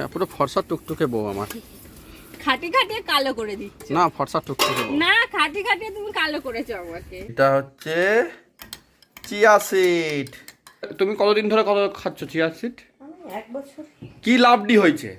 হ্যাঁ পুরো ফর্সা টুকটুকে বউ আমার। খাটি খাটিয়ে কালো করে দিচ্ছ। না ফর্সা টুকটুকে না খাটি খাটিয়ে তুমি কালো করেছ আমাকে। এটা হচ্ছে চিয়া সিড। তুমি কতদিন ধরে কত খাচ্ছ চিয়া সিড? এক বছর। কি লাভডি হয়েছে?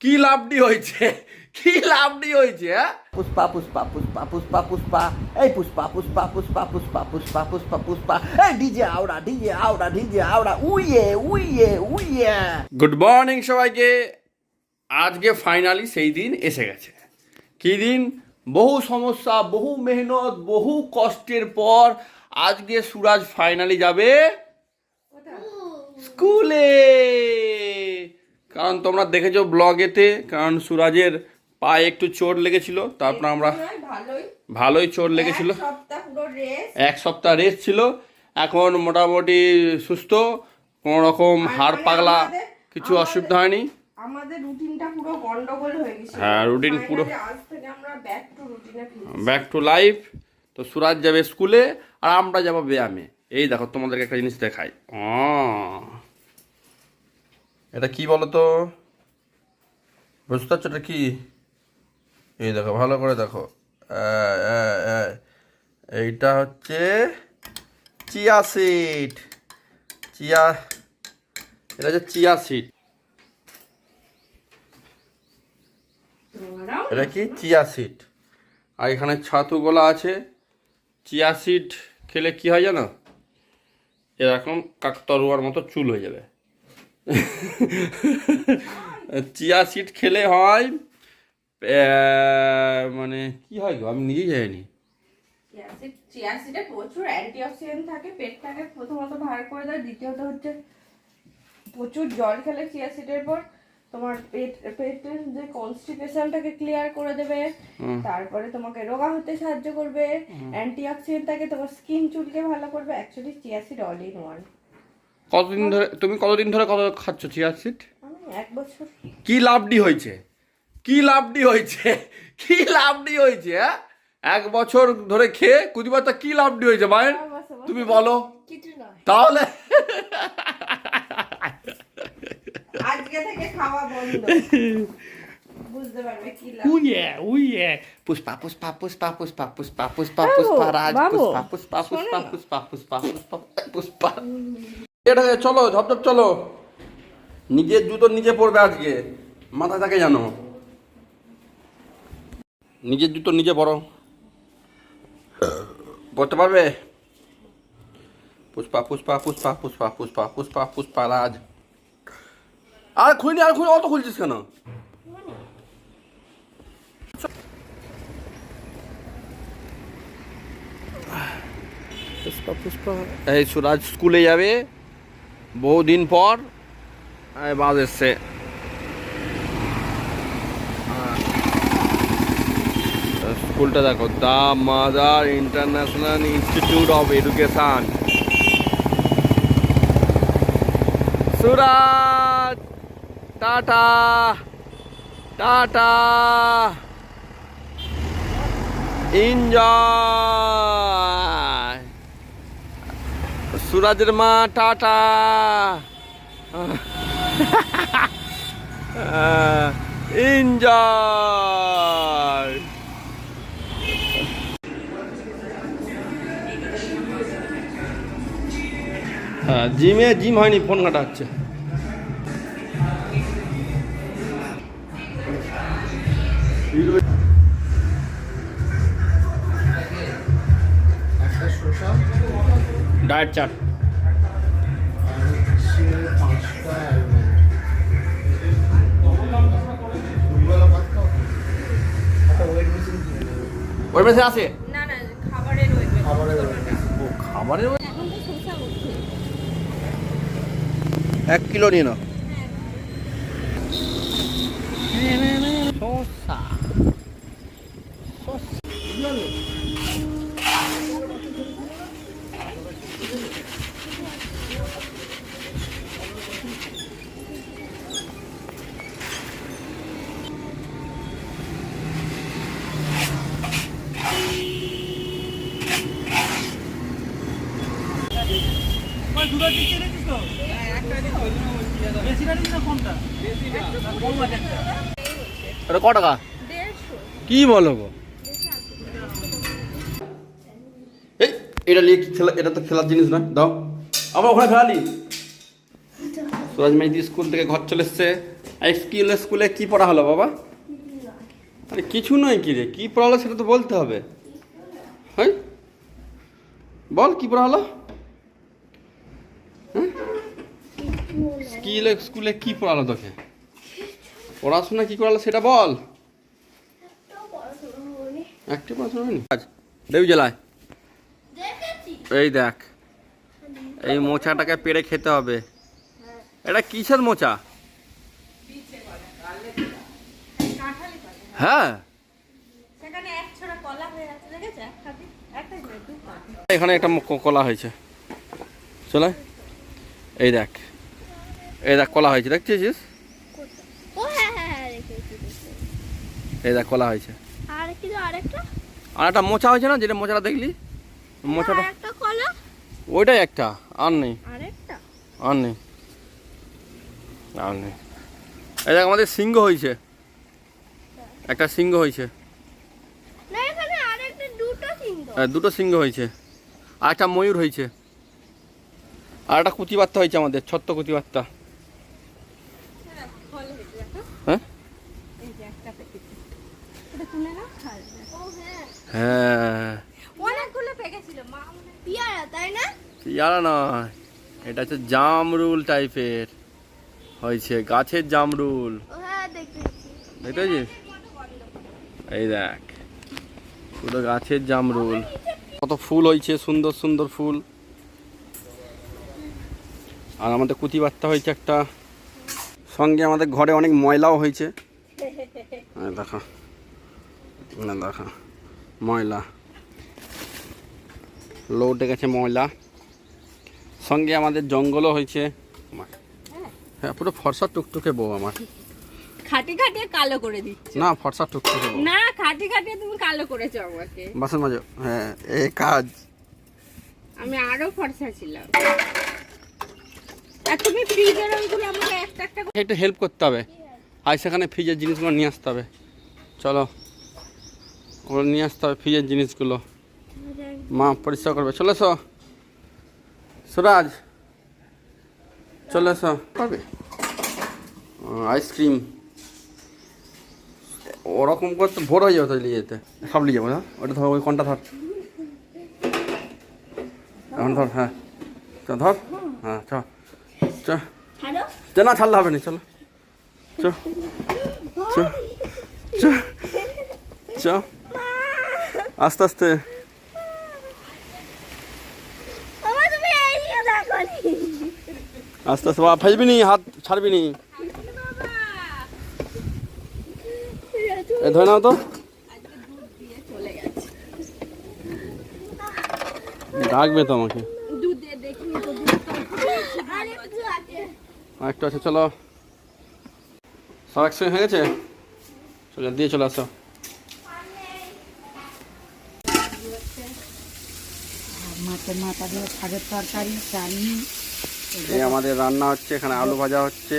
কি লাভডি হয়েছে? কি লাভডি হয়েছে হ্যাঁ? পুষ্পা পুষ্পা পুষ্পা পুষ্পা পুষ্পা। এই পুষ্পা পুষ্পা পুষ্পা পুষ্পা পুষ্পা পুষ্পা পুষ্পা। এই ডিজে আওড়া ডিজে আওড়া ডিজে আওড়া উইয়ে উইয়ে উইয়ে। গুড মর্নিং সবাইকে। আজকে ফাইনালি সেই দিন এসে গেছে। কি দিন? বহু সমস্যা বহু মেহনত বহু কষ্টের পর আজকে সুরাজ ফাইনালি যাবে স্কুলে। কারণ তোমরা দেখেছ ব্লগেতে কারণ সুরাজের পায়ে একটু চোট লেগেছিল তারপর আমরা ভালোই। চোট লেগেছিল। এক সপ্তাহ রেস্ট ছিল। এখন মোটামুটি সুস্থ কোনো রকম হাড় পাগলা কিছু অসুবিধা হয়নি। আমাদের রুটিনটা পুরো গন্ডগোল হয়ে গেছে হ্যাঁ, routine পুরো- আজ থেকে আমরা ব্যাক টু রুটিনে ব্যাক টু লাইফ তো সুরাজ যাবে স্কুলে আর আমরা যাব ব্যায়ামে। এই দেখো তোমাদেরকে একটা জিনিস দেখাই। ও এটা কি বলো তো বুঝতে পারছ এটা কি? এই দেখো, ভালো করে দেখো। এইটা হচ্ছে চিয়া সিড। চিয়া, এটা হচ্ছে চিয়া সিড। এটা কি? Chia seed. আর এখানে ছাতু গোলা আছে। চিয়া সিড খেলে কি হয় জানো? এরকম কাকতরুয়ার মতো চুল হয়ে যাবে। চিয়া সিড খেলে হয় মানে কি হয় গো? আমি নিজেই জানি চিয়া সিডে প্রচুর অ্যান্টিঅক্সিডেন্ট থাকে পেটটাকে প্রথমত ভার করে দেয় দ্বিতীয়ত হচ্ছে প্রচুর জল খেলে চিয়া সিডের পর তোমার পেট পেটের যে কনস্টিপেশনটাকে ক্লিয়ার করে দেবে তারপরে তোমাকে রোগা হতে সাহায্য করবে অ্যান্টিঅক্সিডেন্ট থাকে তোমার স্কিন চুলকে ভালো করবে actually chia seed all in one কতদিন ধরে তুমি কতদিন ধরে কত খাচ্ছ চিয়া সিড আমি এক বছর। কি লাভডি হয়েছে? কি লাভডি হয়েছে? কি লাভডি হয়েছে হ্যাঁ? এক বছর ধরে খেয়ে কুদিবারটা কি লাভডি হয়েছে মায়ের? তুমি বলো। কিছু নয়। তাহলে? আজকে থেকে খাওয়া বন্ধ। উইয়ে উইয়ে। পুষ্পা পুষ্পা পুষ্পা পুষ্পা পুষ্পা পুষ্পা পুষ্পা রাজ পুষ্পা পুষ্পা পুষ্পা পুষ্পা পুষ্পা পুষ্পা পুষ্পা। এটা চলো ঝপঝপ চলো। নিজের জুতো নিজে পড়বে আজকে। মাথা থাকে জানো নিজের জুতো নিজে পড়ো। পড়তে পারবে? পুষ্পা পুষ্পা পুষ্পা পুষ্পা পুষ্পা পুষ্পা পুষ্পা রাজ। আর খুলিনি আর খুলি অত খুলছিস কেন? পুষ্পা পুষ্পা। এই সুরাজ স্কুলে যাবে। বহুদিন পর বাস এসছে। স্কুলটা দেখো, the mother international institute of education. Suraj, tata tata. Enjoy সুরাজের মা টাটা। এনজয় হ্যাঁ জিমে জিম হয়নি ফোন কাটা হচ্ছে ডায়েট চাট ওর মেসে আছে? না না খাবারের ওই খাবারের। ও খাবারের এখন তো শসা উঠছে। এক কিলো নিয়ে নাও। শসা। এটা কি বলো গো? এই এটা নিয়ে খেলা এটা তো খেলার জিনিস না দাও। ওখানে স্কুল থেকে ঘর চলে এসছে। স্কুলে স্কুলে কি পড়া হলো বাবা? আরে কিছু নয় কি রে কি পড়া হলো সেটা তো বলতে হবে। হ্যাঁ? বল কি পড়া হলো? স্কুলে স্কুলে কি পড়ালো তোকে? পড়াশোনা কি করালো সেটা বল। একটি পড়াশোনা হয়নি? আজ দেবী জেলায়। এই দেখ এই মোচাটাকে পেড়ে খেতে হবে। এটা কিসের মোচা? হ্যাঁ। এখানে একটা কলা হয়েছে। চলে। এই দেখ। এই দেখ কলা হয়েছে দেখছিস হ্যাঁ হ্যাঁ হ্যাঁ রেখেছি। এই দেখ কলা হয়েছে। আর একটা মোচা হয়েছে না যেটা মোচাটা দেখলি? মোচাটা ওইটাই একটা আর নেই। আর নেই। আর নেই। এই দেখ আমাদের সিংহ হয়েছে। একটা সিংহ হয়েছে। দুটো সিংহ। হ্যাঁ, দুটো সিংহ হয়েছে। আর একটা ময়ূর হয়েছে। আর একটা কুচিবার্তা হয়েছে আমাদের ছত্র কুচিবার্তা ফল হয়েছে দেখো হ্যাঁ এই যে একটা পেকেছে এটা তুলে ও হ্যাঁ। অনেকগুলো পেকেছিল পিয়ারা তাই না? ইয়ারা নয় এটা হচ্ছে জামরুল টাইপের হয়েছে গাছের জামরুল। হ্যাঁ দেখতে এই দেখ পুরো গাছের জামরুল। কত ফুল হয়েছে সুন্দর সুন্দর ফুল। আর আমাদের কুতি বার্তা হয়েছে একটা। সঙ্গে আমাদের ঘরে অনেক ময়লাও হয়েছে। দেখো। না দেখো। ময়লা। লোডে গেছে ময়লা। সঙ্গে আমাদের জঙ্গলও হয়েছে। হ্যাঁ পুরো ফর্সা টুকটুকে বউ আমার। খাটি খাটিয়ে কালো করে দিচ্ছ। না ফর্সা টুকটুকে না খাটি খাটিয়ে তুমি কালো করেছ আমাকে। বাসন মাজো। হ্যাঁ এই কাজ। আমি আরও ফর্সা ছিলাম। আর তুমি ফ্রিজের ওইগুলো আমাকে একটা একটু হেল্প করতে হবে। আর সেখানে ফ্রিজের জিনিসগুলো নিয়ে আসতে হবে। চলো। ওগুলো নিয়ে আসতে হবে ফ্রিজের জিনিসগুলো। মা পরিষ্কার করবে। চলে এসো। সুরাজ চলে এসো। পাবে আইসক্রিম। ওরকম করতে ভোর হয়ে যাবে তো নিয়ে যেতে। সব নিয়ে যাব হ্যাঁ ওটা ধর ওই কোনটা ধর। এখন ধর হ্যাঁ। চ ধর। হ্যাঁ চ। চ না ছাড়লে হবে না চলো। চ। চ। চ। চ। আস্তে আস্তে। আস্তে আস্তে বাবা ফেলবি নি হাত ছাড়বি নি। এ ধরে নাও তো। ডাকবে তো আমাকে। আরেকটু আছে চলো। সব একসঙ্গে হয়ে গেছে? চলো দিয়ে চলে আসো। মাছের মাথা দিয়ে শাকের তরকারি চাটনি এই আমাদের রান্না হচ্ছে এখানে আলু ভাজা হচ্ছে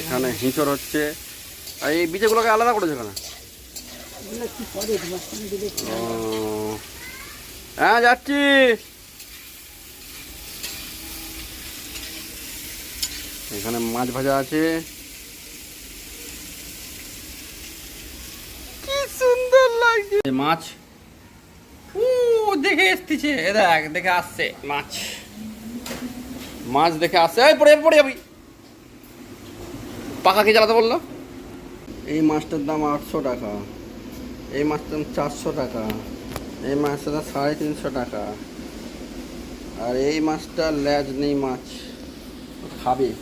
এখানে হিঁচড় হচ্ছে। আর এই বীজগুলোকে আলাদা করেছে এখানে হ্যাঁ? যাচ্ছি। এখানে মাছ ভাজা আছে। কি সুন্দর লাগছে। মাছ দেখে এসতেছে এ দেখ দেখে আসছে। মাছ। মাছ দেখে আসছে। এই পড়ে যাবি পড়ে যাবি। পাখা কে জ্বালাতে বলল? এই মাছটার দাম আটশো টাকা। এই মাছটার দাম চারশো টাকা। এই মাছটার দাম সাড়ে তিনশো টাকা। আর এই মাছটা ল্যাজ নেই মাছ। খাবে।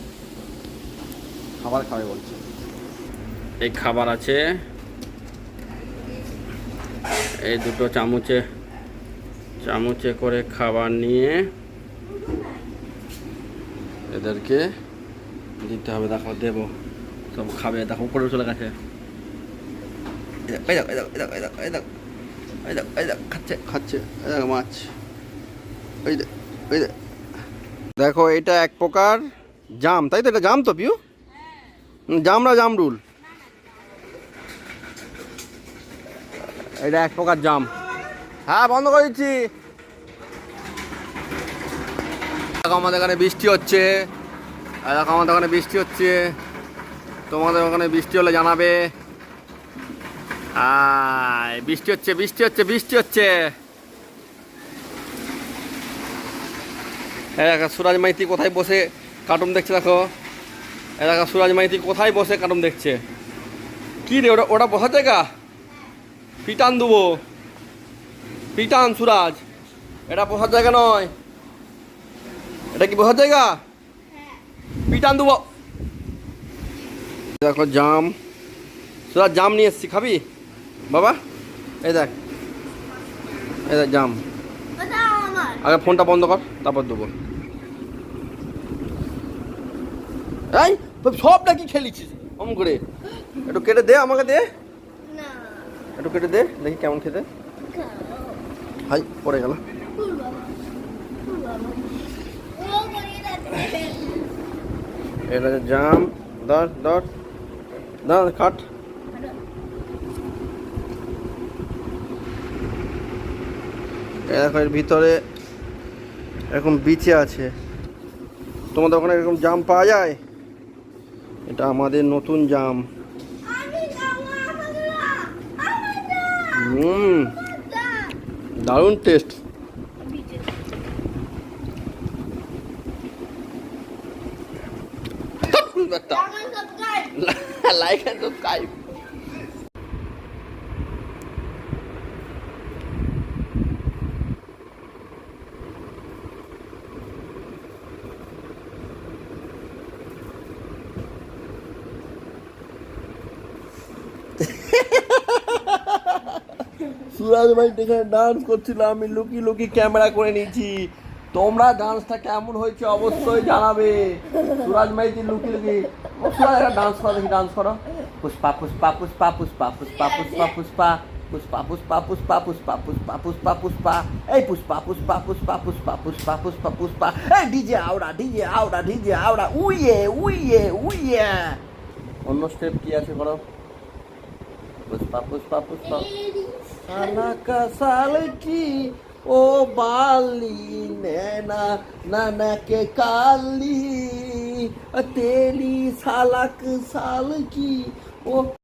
খাবার খাবে বলছে। এই খাবার আছে। এই দুটো চামচে চামচে করে খাবার নিয়ে এদেরকে দিতে হবে। দেখো, দেবো। সব খাবে। দেখো, উপরে চলে গেছে। খাচ্ছে খাচ্ছে। মাছ। ওই দেখো, এটা এক প্রকার জাম। তাই তো এটা জাম তো, পিউ? জামরা জামরুল। এটা এক প্রকার জাম। হ্যাঁ বন্ধ করে দিচ্ছি। দেখো আমাদের এখানে বৃষ্টি হচ্ছে। আর দেখো আমাদের ওখানে বৃষ্টি হচ্ছে। তোমাদের ওখানে বৃষ্টি হলে জানাবে। বৃষ্টি হচ্ছে বৃষ্টি হচ্ছে বৃষ্টি হচ্ছে। দেখো, সুরাজ মাইতি কোথায় বসে কার্টুন দেখছে দেখো। দেখো, সুরাজ মাইতি কোথায় বসে কার্টুন দেখছে? কি রে, ওটা ওটা বসার জায়গা? পিটান দেবো। পিটান সুরাজ। এটা বসার জায়গা নয়। এটা কি বসার জায়গা? পিটান দেবো দেখো জাম। সুরাজ জাম নিয়ে এসছি। খাবি? বাবা এই দেখ। এই দেখ জাম। আগে ফোনটা বন্ধ কর তারপর দেবো। এই সবটা কি খেলিছিস? অম করে একটু কেটে দে আমাকে দে। একটু কেটে দে দেখি কেমন খেতে। হাই পড়ে গেল। এটা জাম, ধর ধর। ধর কাট দেখো, এর ভিতরে এরকম বিচে আছে। তোমাদের ওখানে এরকম জাম পাওয়া যায়? এটা আমাদের নতুন জাম। হুম। দারুণ taste like and subscribe Suraj ভাই এখানে ডান্স করছিলাম আমি লুকি লুকি ক্যামেরা করে নিয়েছি তোমরা ডান্সটা কেমন হয়েছে অবশ্যই জানাবে সুরাজ মাইতি লুকি লুকি সুরাজ ডান্স করো দেখি ডান্স করো পুষ্পা পুষ্পা পুষ্পা পুষ্পা পুষ্পা পুষ্পা পুষ্পা পুষ্পা পুষ্পা পুষ্পা পুষ্পা পুষ্পা পুষ্পা পুষ্পা এই পুষ্পা পুষ্পা পুষ্পা পুষ্পা পুষ্পা পুষ্পা পুষ্পা এই ডিজে আওড়া ডিজে আওড়া ডিজে আওড়া উইয়ে উইয়ে উইয়ে অন্য স্টেপ কি আছে করো পুষ্পা পুষ্পা পুষ্পা সালাকা সালকি ও বালি নেনা নানাকে কালি। তেরি সালাক সালকি ও